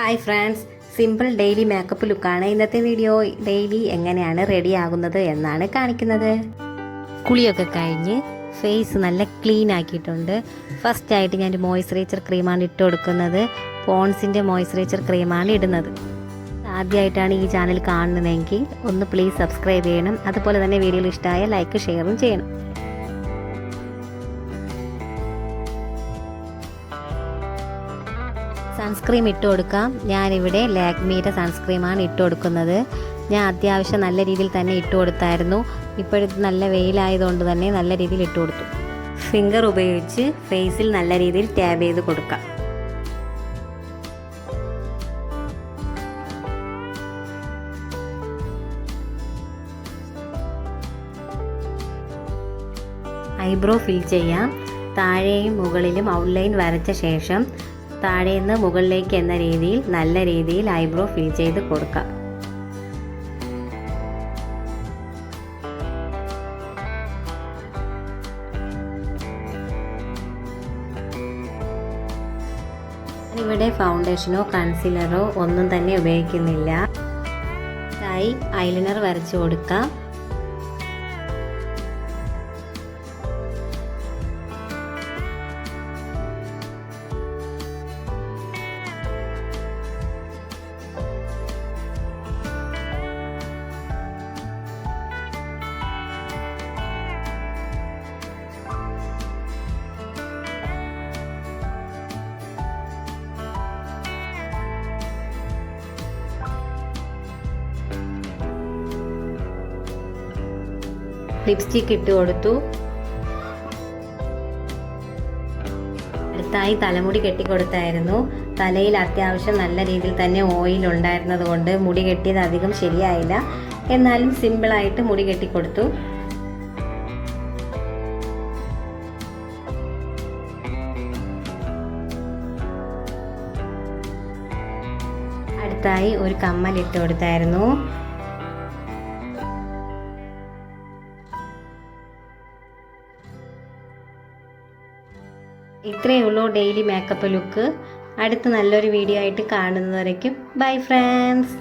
Hi friends simple daily makeup ലുക്കാണ് ഇന്നത്തെ video daily എങ്ങനെയാണ് റെഡി ആകുന്നത് എന്നാണ് കാണിക്കുന്നത്. കുളിയൊക്കെ കഴിഞ്ഞ് ഫേസ് നല്ല ക്ലീൻ ആക്കിയിട്ടുണ്ട്. ഫസ്റ്റ് ആയിട്ട് ഞാൻ മോയ്സ്ചറൈസർ ക്രീമാണ് ഇട്ട് കൊടുക്കുന്നത്. പോൺസിന്റെ മോയ്സ്ചറൈസർ ക്രീമാണ് ഇടുന്നത്. ആദ്യമായിട്ടാണ് ഈ ചാനൽ കാണുന്നതെങ്കിൽ ഒന്ന് പ്ലീസ് സബ്സ്ക്രൈബ് ചെയ്യണം. അതുപോലെ തന്നെ വീഡിയോയിൽ ഇഷ്ടമായ ലൈക്ക് ഷെയറും ചെയ്യണം. സൺസ്ക്രീം ഇട്ട് കൊടുക്കാം. ഞാനിവിടെ ലാക്മിയുടെ സൺസ്ക്രീമാണ് ഇട്ട് കൊടുക്കുന്നത്. ഞാൻ അത്യാവശ്യം നല്ല രീതിയിൽ തന്നെ ഇട്ട് കൊടുത്തായിരുന്നു. ഇപ്പോഴത്തെ നല്ല വെയിലായതുകൊണ്ട് തന്നെ നല്ല രീതിയിൽ ഇട്ട് കൊടുത്തു. ഫിംഗർ ഉപയോഗിച്ച് ഫേസിൽ നല്ല രീതിയിൽ ടാബ് ചെയ്ത് കൊടുക്കാം. ഐബ്രോ ഫിൽ ചെയ്യാം. താഴെയും മുകളിലും ഔട്ട്ലൈൻ വരച്ച ശേഷം താഴേന്ന് മുകളിലേക്ക് എന്ന രീതിയിൽ നല്ല രീതിയിൽ ഐബ്രോ ഫിൽ ചെയ്ത് കൊടുക്കാം. ഇവിടെ ഫൗണ്ടേഷനോ കൺസീലറോ ഒന്നും തന്നെ ഉപയോഗിക്കുന്നില്ല. ആയി ഐലൈനർ വരച്ചു കൊടുക്കാം. ലിപ്സ്റ്റിക് ഇട്ട് കൊടുത്തു. അടുത്തായി തലമുടി കെട്ടിക്കൊടുത്തായിരുന്നു തലയിൽ അത്യാവശ്യം നല്ല രീതിയിൽ തന്നെ ഓയിൽ ഉണ്ടായിരുന്നത് കൊണ്ട് മുടി കെട്ടിയത് അധികം ശരിയായില്ല. എന്നാലും സിമ്പിളായിട്ട് മുടി കെട്ടിക്കൊടുത്തു അടുത്തായി ഒരു കമ്മൽ ഇട്ട് കൊടുത്തായിരുന്നു. ഇത്രയേ ഉള്ളൂ ഡെയിലി മേക്കപ്പ് ലുക്ക് അടുത്ത നല്ലൊരു വീഡിയോ ആയിട്ട് കാണുന്നവരേക്കും ബൈ ഫ്രണ്ട്സ്